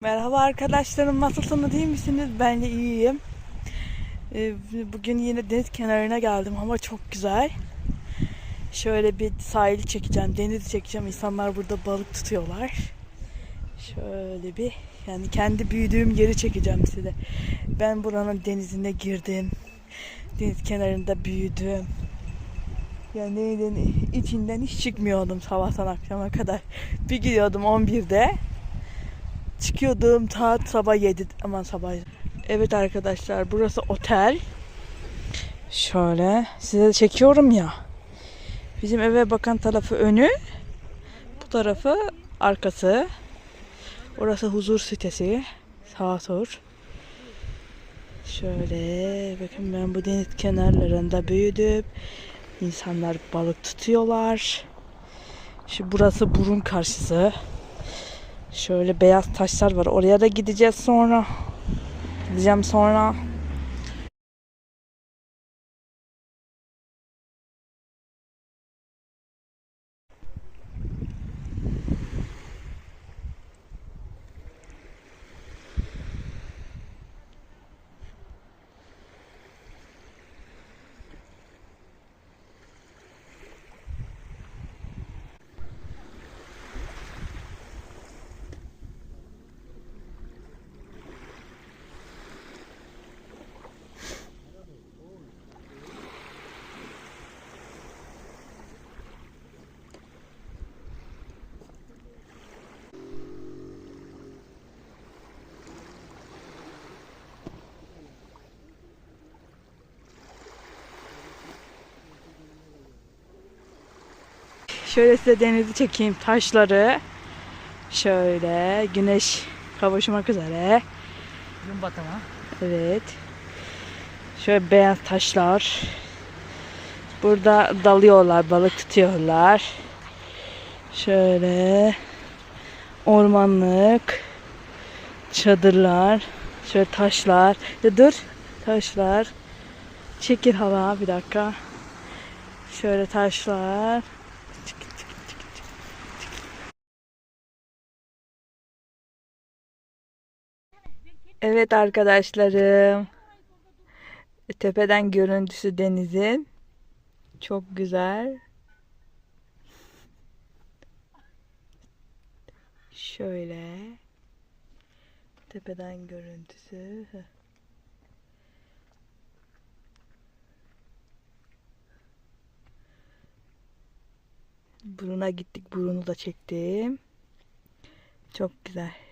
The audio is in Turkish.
Merhaba arkadaşlarım nasılsınız iyi misiniz? Ben de iyiyim. Ee, Bugün yine deniz kenarına geldim ama çok güzel. Şöyle bir sahil çekeceğim, deniz çekeceğim. İnsanlar burada balık tutuyorlar. Şöyle bir yani kendi büyüdüğüm yeri çekeceğim size. Ben buranın denizine girdim. Deniz kenarında büyüdüm. Yani denizin içinden hiç çıkmıyordum sabahtan akşama kadar. Bir gidiyordum 11'de. Çıkıyordum ta sabah 7 aman sabah. Evet arkadaşlar burası otel. Şöyle size çekiyorum ya. Bizim eve bakan tarafı önü. Bu tarafı arkası. Orası huzur sitesi. Sağa sor. Şöyle bakın ben bu deniz kenarlarında büyüdüm. İnsanlar balık tutuyorlar. Şu burası burun karşısı. Şöyle beyaz taşlar var. Oraya da gideceğiz sonra. Gideceğim sonra. Şöyle size denizi çekeyim. Taşları. Şöyle güneş kavuşmak üzere. Gün batımı. Evet. Şöyle beyaz taşlar. Burada dalıyorlar, balık tutuyorlar. Şöyle ormanlık çadırlar, şöyle taşlar. Ya dur, taşlar. Çekil hala bir dakika. Şöyle taşlar. Evet arkadaşlarım. Tepeden görüntüsü denizin. Çok güzel. Şöyle. Tepeden görüntüsü. Buruna gittik. Burunu da çektim. Çok güzel.